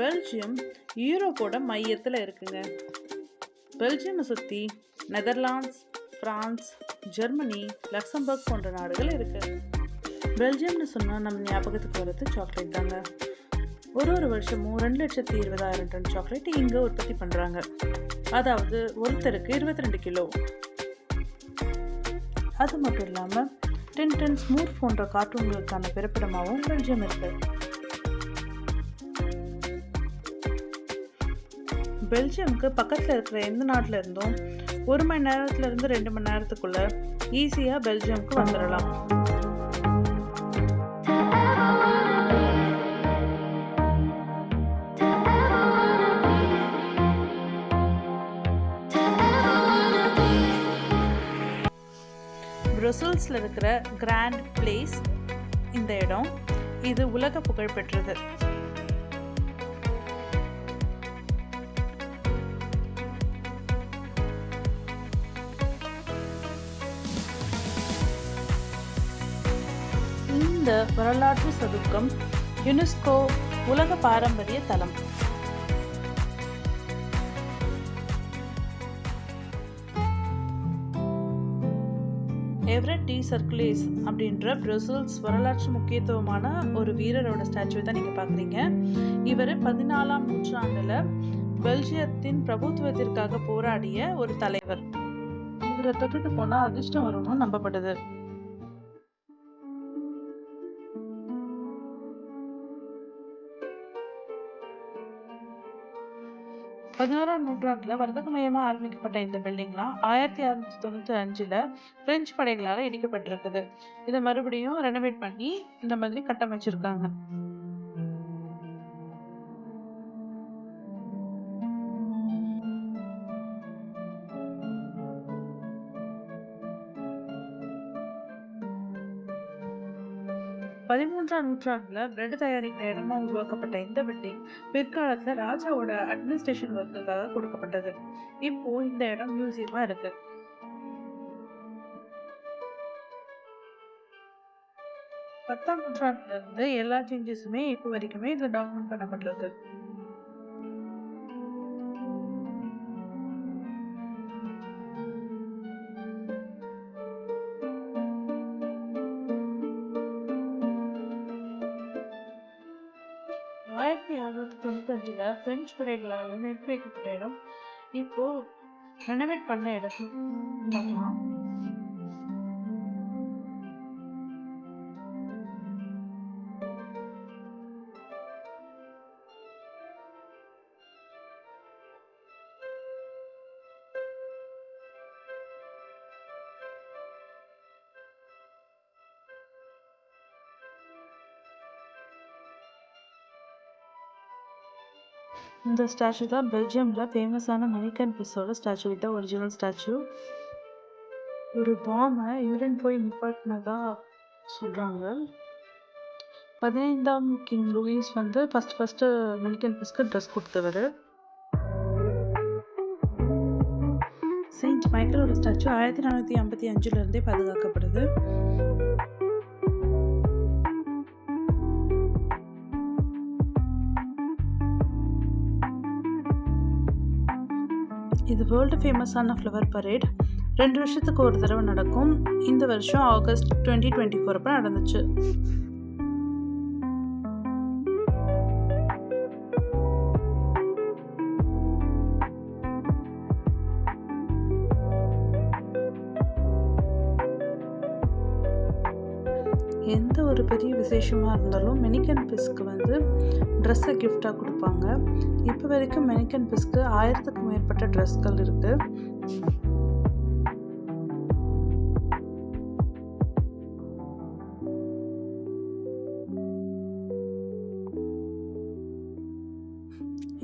Belgium யூரோப்போட மையத்தில் இருக்குங்க. பெல்ஜியமை சுற்றி நெதர்லாண்ட்ஸ் ஃப்ரான்ஸ் ஜெர்மனி லக்சம்பர்க் போன்ற நாடுகள் இருக்குது பெல்ஜியம்னு சொன்னால் நம்ம ஞாபகத்துக்கு வர்றது சாக்லேட் தாங்க. ஒரு ஒரு வருஷமும் ரெண்டு லட்சத்தி இருபதாயிரம் டன் சாக்லேட் இங்கே உற்பத்தி பண்ணுறாங்க அதாவது ஒருத்தருக்கு இருபத்தி ரெண்டு கிலோ. அது மட்டும் இல்லாமல் டென் டென் ஸ்மூத் போன்ற கார்ட்டூன்களுக்கான பிறப்பிடமாகவும் பெல்ஜியம் இருக்குது பெல்ஜியமுக்கு பக்கத்தில் இருக்கிற எந்த நாட்டில் இருந்தும்? ஒரு மணி நேரத்துல இருந்து ரெண்டு மணி நேரத்துக்குள்ள ஈஸியாக பெல்ஜியமுக்கு வந்துடலாம் பிரசல்ஸில் இருக்கிற கிராண்ட் பிளேஸ் இந்த இடம். இது உலக புகழ் பெற்றது. இந்த வரலாற்று சதுக்கம் யுனெஸ்கோ உலக பாரம்பரிய தலம். எவரட் டி சர்க்குலேஸ் அப்படின்ற பிரசல்ஸ் வரலாற்று முக்கியத்துவமான ஒரு வீரரோட ஸ்டாச்சுவை தான் நீங்கள் பார்க்குறீங்க இவர் பதினாலாம் நூற்றாண்டில் பெல்ஜியத்தின் பிரபுத்துவத்திற்காக போராடிய ஒரு தலைவர். இவரை தொட்டுட்டு போனால் அதிர்ஷ்டம் வரும்னு நம்பப்படுது. பதினோராம் நூற்றாண்டுல வர்த்தக மையமா ஆரம்பிக்கப்பட்ட இந்த பில்டிங்லாம் ஆயிரத்தி அறுநூத்தி தொண்ணூத்தி அஞ்சுல பிரெஞ்சு படைகளால இடிக்கப்பட்டிருக்குது. இதை மறுபடியும் ரெனோவேட் பண்ணி இந்த மாதிரி கட்டமைச்சிருக்காங்க. பதிமூன்றாம் நூற்றாண்டுல பிரெட் தயாரிக்கிற இடமா உருவாக்கப்பட்ட இந்த பில்டிங் பிற்காலத்துல ராஜாவோட அட்மினிஸ்ட்ரேஷன் ஒர்க்குக்காக கொடுக்கப்பட்டது. இப்போ இந்த இடம் மியூசியமா இருக்கு. பத்தாம் நூற்றாண்டுல இருந்து எல்லா சேஞ்சஸுமே இப்போ வரைக்குமே இதுல டாக்குமெண்ட் பண்ணப்பட்டிருக்கு. ஃப்ரெஞ்ச் பிரெஞ்சு படைகளால் வைக்கப்பட்ட இடம் இப்போ ரெனோவேட் பண்ண இடம். இந்த ஸ்டாச்சு தான் பெல்ஜியம்ல ஃபேமஸான மணிக்கன் பிஸோட ஸ்டாச்சு இதுதான் ஒரிஜினல் ஸ்டாச்சு ஒரு பாம்பை யூரன் போய் நிப்பாட்டினதா சொல்கிறாங்க பதினைந்தாம் கிங் லூயிஸ் வந்து ஃபஸ்ட் ஃபஸ்ட்டு மெலிக்கன் பிஸ்க்கு ட்ரெஸ் கொடுத்தவர். செயின்ட் மைக்கேலோட ஸ்டாச்சு ஆயிரத்தி நானூற்றி ஐம்பத்தி அஞ்சுலேருந்தே பாதுகாக்கப்படுது. இது வேர்ல்டு ஃபேமஸான ஃப்ளவர் பரேட் ரெண்டு வருஷத்துக்கு ஒரு தடவை நடக்கும். இந்த வருஷம் ஆகஸ்ட் டுவெண்ட்டி டுவெண்ட்டி ஃபோர் அப்போ நடந்துச்சு. ஒரு பெரிய விசேஷமாக இருந்தாலும் மெனிக்கன் பிஸ்க்கு வந்து ட்ரெஸ்ஸை கிஃப்டாக கொடுப்பாங்க. இப்போ வரைக்கும் மெனிக்கன் பிஸ்க்கு ஆயிரத்துக்கும் மேற்பட்ட ட்ரெஸ்கள் இருக்குது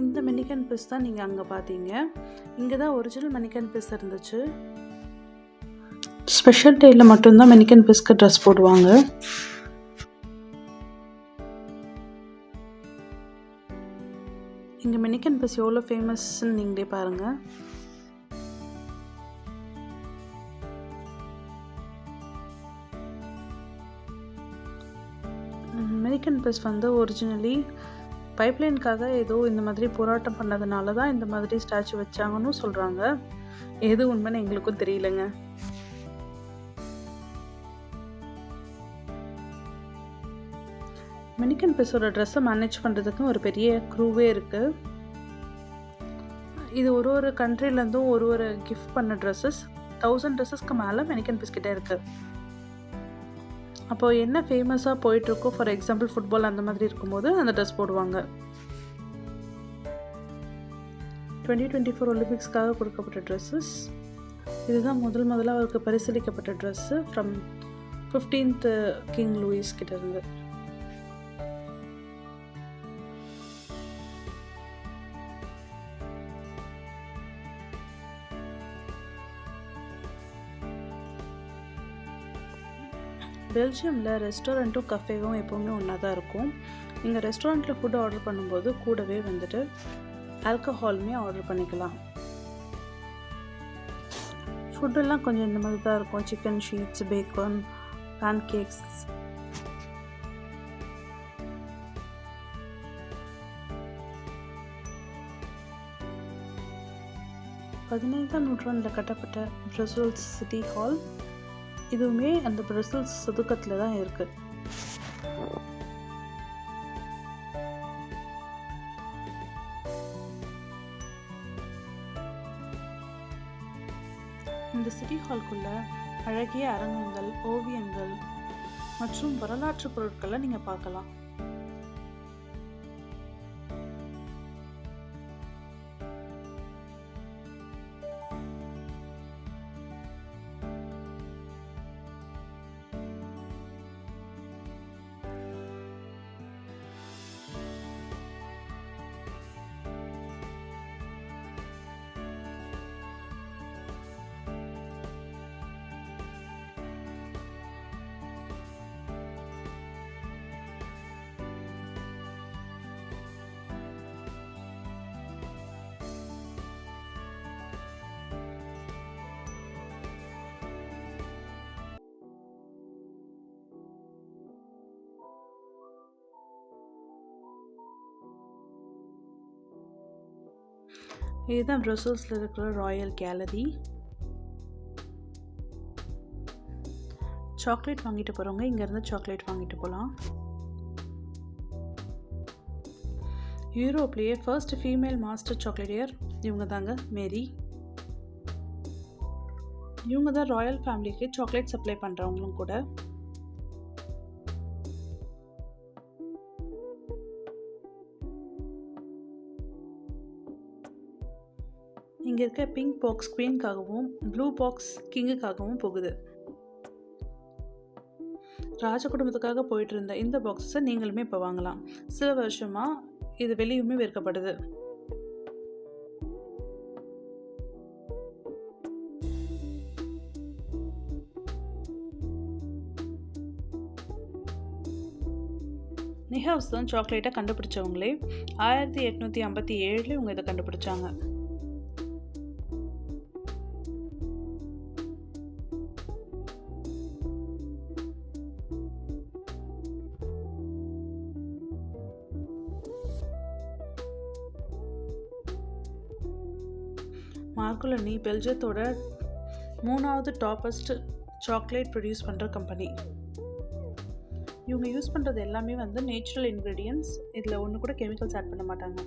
இந்த மெனிக்கன் பிஸ் தான் நீங்கள் அங்கே பார்த்தீங்க இங்கே தான் ஒரிஜினல் மெனிக்கன் பிஸ் இருந்துச்சு. ஸ்பெஷல் டேயில் மட்டும்தான் மெனிக்கன் பிஸ்க்கு ட்ரெஸ் போடுவாங்க. இங்கே பஸ் பிஸ் எவ்வளோ ஃபேமஸ்ன்னு நீங்களே பாருங்கள் அமெரிக்கன் பஸ் வந்து ஒரிஜினலி பைப்லைனுக்காக ஏதோ இந்த மாதிரி போராட்டம் பண்ணதுனால தான் இந்த மாதிரி ஸ்டாச்சு வச்சாங்கன்னு சொல்கிறாங்க எது உண்மைன்னு எங்களுக்கும் தெரியலங்க. மெனிக்கன் பெஸோட ட்ரெஸ்ஸை மேனேஜ் பண்ணுறதுக்கு ஒரு பெரிய க்ரூவே இருக்குது இது ஒரு ஒரு கண்ட்ரிலேருந்தும் ஒரு ஒரு கிஃப்ட் பண்ண ட்ரெஸ்ஸஸ் தௌசண்ட் ட்ரெஸ்ஸஸ்க்கு மேலே மெனிக்கன் பிஸ்கிட்டே இருக்குது அப்போது என்ன ஃபேமஸாக போயிட்டுருக்கோ ஃபார் எக்ஸாம்பிள் ஃபுட்பால் அந்த மாதிரி இருக்கும்போது அந்த ட்ரெஸ் போடுவாங்க. டுவெண்ட்டி டுவெண்ட்டி ஃபோர் ஒலிம்பிக்ஸ்க்காக கொடுக்கப்பட்ட ட்ரெஸ்ஸஸ் இதுதான் முதல் முதல்ல அவருக்கு பரிசீலிக்கப்பட்ட dress from fifteenth king Louis கிட்ட பெல்ஜியமில் ரெஸ்டாரண்ட்டும் கஃபேவும் எப்போவுமே ஒன்றா தான் இருக்கும். நீங்கள் ரெஸ்டாரண்ட்டில் ஃபுட் ஆர்டர் பண்ணும்போது கூடவே வந்துட்டு ஆல்கஹாலுமே ஆர்டர் பண்ணிக்கலாம். ஃபுட்டெல்லாம் கொஞ்சம் இந்த மாதிரி தான் இருக்கும். Chicken sheets bacon pancakes பதினைந்தாம் நூற்றாண்டில் கட்டப்பட்ட பிரசோல்ஸ் சிட்டி ஹால் இதுவுமே அந்த பிரசல்ஸ் சதுக்கத்தில் தான் இருக்குது இந்த சிட்டி ஹால்குள்ள அழகிய அரங்கங்கள் ஓவியங்கள் மற்றும் வரலாற்று பொருட்களை நீங்கள் பார்க்கலாம். இதுதான் ப்ரொசல்ஸில் இருக்கிற ராயல் கேலரி சாக்லேட் வாங்கிட்டு போகிறவங்க இங்கேருந்து சாக்லேட் வாங்கிட்டு போகலாம் யூரோப்லேயே ஃபர்ஸ்ட் ஃபீமேல் மாஸ்டர் சாக்லேட்டியர் இவங்க தாங்க மேரி இவங்க தான் ராயல் ஃபேமிலிக்கு சாக்லேட் சப்ளை பண்ணுறவங்களும் கூட. இங்கே இருக்க பிங்க் பாக்ஸ் குவீனுக்காகவும் ப்ளூ பாக்ஸ் கிங்குக்காகவும் போகுது. ராஜ குடும்பத்துக்காக போயிட்டு இருந்த இந்த பாக்ஸஸை நீங்களுமே இப்போ வாங்கலாம். சில வருஷமாக இது வெளியுமே விற்கப்படுது. நிஹவுஸ் தான் சாக்லேட்டை கண்டுபிடிச்சவங்களே. ஆயிரத்தி எட்நூற்றி ஐம்பத்தி ஏழில் இவங்க இதை கண்டுபிடிச்சாங்க. மார்குலனி பெல்ஜியத்தோட மூணாவது டாப்பஸ்ட் சாக்லேட் ப்ரொடியூஸ் பண்ணுற கம்பெனி. இவங்க யூஸ் பண்ணுறது எல்லாமே வந்து நேச்சுரல் இன்க்ரீடியன்ஸ். இதில் ஒன்று கூட கெமிக்கல்ஸ் ஆட் பண்ண மாட்டாங்க.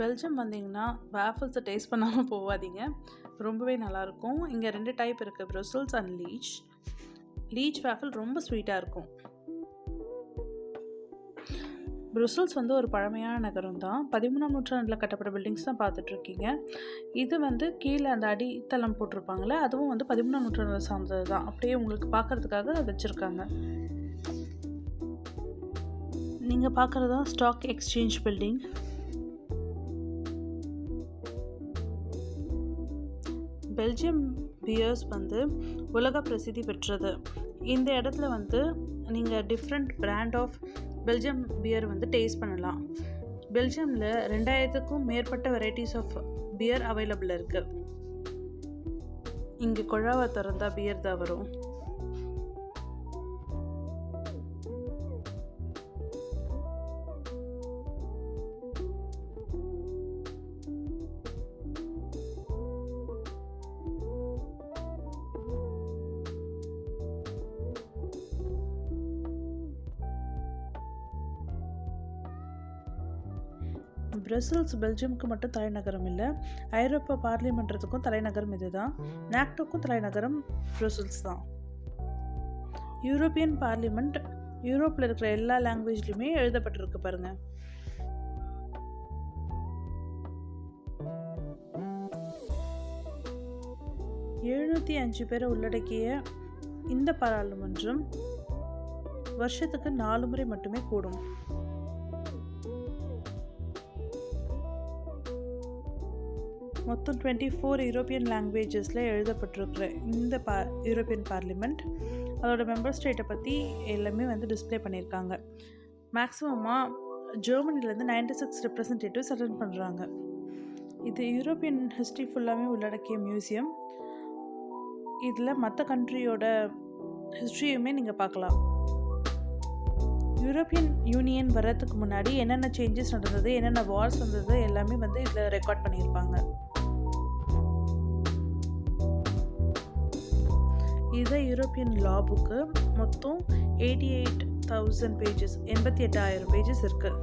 பெல்ஜியம் வந்தீங்கன்னா வேஃபல்ஸை டேஸ்ட் பண்ணாமல் போகாதீங்க ரொம்பவே நல்லாயிருக்கும் இங்கே ரெண்டு டைப் இருக்குது Brussels and Liege Liege waffle ரொம்ப ஸ்வீட்டாக இருக்கும். ப்ருசல்ஸ் வந்து ஒரு பழமையான நகரம் தான். பதிமூணாம் நூற்றாண்டில் கட்டப்பட்ட பில்டிங்ஸ் தான் பார்த்துட்ருக்கீங்க. இது வந்து கீழே அந்த அடித்தளம் போட்டிருப்பாங்களே அதுவும் வந்து பதிமூணாம் நூற்றாண்டில் சார்ந்தது தான். அப்படியே உங்களுக்கு பார்க்கறதுக்காக வச்சுருக்காங்க. நீங்கள் பார்க்குறது தான் stock exchange building Belgium beers வந்து உலக பிரசித்தி பெற்றது. இந்த இடத்துல வந்து நீங்கள் different brand of Belgium beer வந்து டேஸ்ட் பண்ணலாம். பெல்ஜியமில் ரெண்டாயிரத்துக்கும் மேற்பட்ட வெரைட்டிஸ் ஆஃப் பியர் அவைலபிள் இருக்குது இங்கே குழாவை திறந்தால் பியர் தான் வரும். பிரசல்ஸ் பெல்ஜியம்க்கு மட்டும் தலைநகரம் இல்லை ஐரோப்பா பார்லிமெண்ட்டுக்கும் தலைநகரம் இதுதான். நாக்டோக்கும் தலைநகரம் பிரசல்ஸ் தான். யூரோப்பியன் பார்லிமெண்ட் யூரோப்பில் இருக்கிற எல்லா லாங்குவேஜ்லையுமே எழுதப்பட்டிருக்கு பாருங்கள் எழுநூற்றி அஞ்சு பேரை உள்ளடக்கிய இந்த பாராளுமன்றம் வருஷத்துக்கு நாலு முறை மட்டுமே கூடும். மொத்தம் டுவெண்ட்டி ஃபோர் யூரோப்பியன் லாங்குவேஜஸில் எழுதப்பட்டிருக்கிற இந்த பா யூரோப்பியன் பார்லிமெண்ட் அதோட மெம்பர் ஸ்டேட்டை பற்றி எல்லாமே வந்து டிஸ்ப்ளே பண்ணியிருக்காங்க. மேக்ஸிமமாக ஜெர்மனிலேருந்து நைன்டி சிக்ஸ் ரெப்ரசன்டேட்டிவ்ஸ் அட்டன் பண்ணுறாங்க இது யூரோப்பியன் ஹிஸ்ட்ரி ஃபுல்லாகவே உள்ளடக்கிய மியூசியம் இதில் மற்ற கண்ட்ரியோட ஹிஸ்ட்ரியுமே நீங்கள் பார்க்கலாம். யூரோப்பியன் யூனியன் வர்றதுக்கு முன்னாடி என்னென்ன சேஞ்சஸ் நடந்தது என்னென்ன வார்ஸ் வந்தது எல்லாமே வந்து இதில் ரெக்கார்ட் பண்ணியிருப்பாங்க. இது யூரோப்பியன் லா புக்கு மொத்தம் எயிட்டி எயிட் தௌசண்ட் பேஜஸ் எண்பத்தி எட்டாயிரம் பேஜஸ் இருக்குது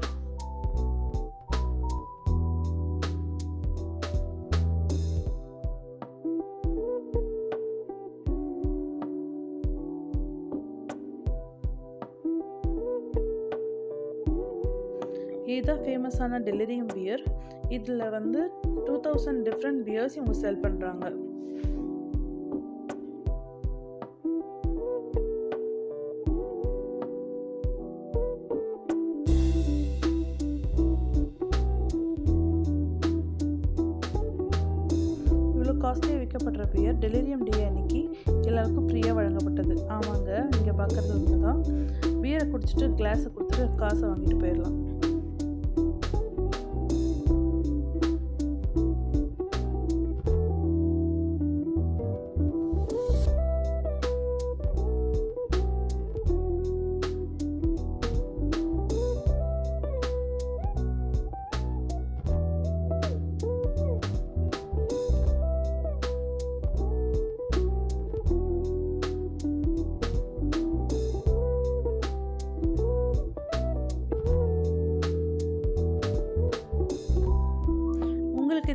இதுதான் ஃபேமஸான டெலிரியம் பியர் இதில் வந்து டூ தௌசண்ட் டிஃப்ரெண்ட் பியர்ஸ் இவங்க செல் பண்ணுறாங்க காஸ்ட்லியாக விற்கப்படுற பியர் டெலிரியம் டே அன்னைக்கு எல்லாருக்கும் ஃப்ரீயாக வழங்கப்பட்டது. ஆமாங்க இங்கே பார்க்குறது ஒன்று தான் பியரை குடிச்சிட்டு கிளாஸை கொடுத்துட்டு காசை வாங்கிட்டு போயிடலாம்.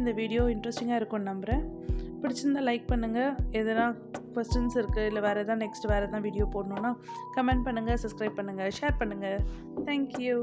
இந்த வீடியோ இன்ட்ரெஸ்டிங்காக இருக்கும்னு நம்புகிறேன் பிடிச்சிருந்தா லைக் பண்ணுங்கள் எதனா கொஸ்டின்ஸ் இருக்குது இல்லை வேறு எதாவது நெக்ஸ்ட் வேறு எதாவது வீடியோ போடணுன்னா கமெண்ட் பண்ணுங்கள் சப்ஸ்கிரைப் பண்ணுங்கள் ஷேர் பண்ணுங்கள் தேங்க்யூ